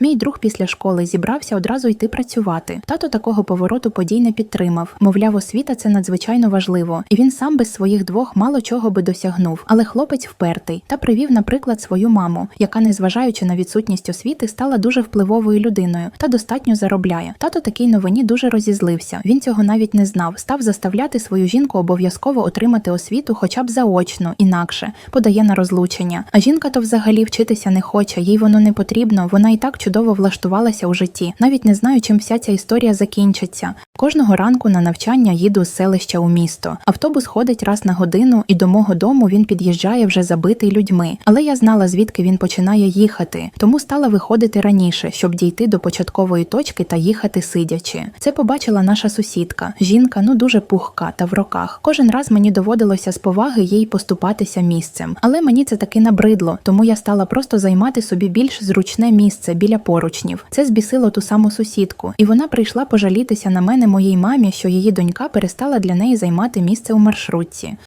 Мій друг після школи зібрався одразу йти працювати. Тато такого повороту подій не підтримав. Мовляв, освіта це надзвичайно важливо, і він сам без своїх двох мало чого би досягнув. Але хлопець впертий та привів, наприклад, свою маму, яка, незважаючи на відсутність освіти, стала дуже впливовою людиною та достатньо заробляє. Тато такій новині дуже розізлився. Він цього навіть не знав. Став заставляти свою жінку обов'язково отримати освіту, хоча б заочно, інакше подає на розлучення. А жінка то взагалі вчитися не хоче, їй воно не потрібно. Вона і так чудово влаштувалася у житті. Навіть не знаю, чим вся ця історія закінчиться. Кожного ранку на навчання їду з селища у місто. Автобус ходить раз на годину, і до мого дому він під'їжджає вже забитий людьми. Але я знала, звідки він починає їхати, тому стала виходити раніше, щоб дійти до початкової точки та їхати сидячи. Це побачила наша сусідка. Жінка ну дуже пухка та в роках. Кожен раз мені доводилося з поваги їй поступатися місцем, але мені це таки набридло, тому я стала просто займати собі більш зручне місце біля поручнів. Це збісило ту саму сусідку, і вона прийшла пожалітися на мене моїй мамі, що її донька перестала для неї займати місце у маршрутці.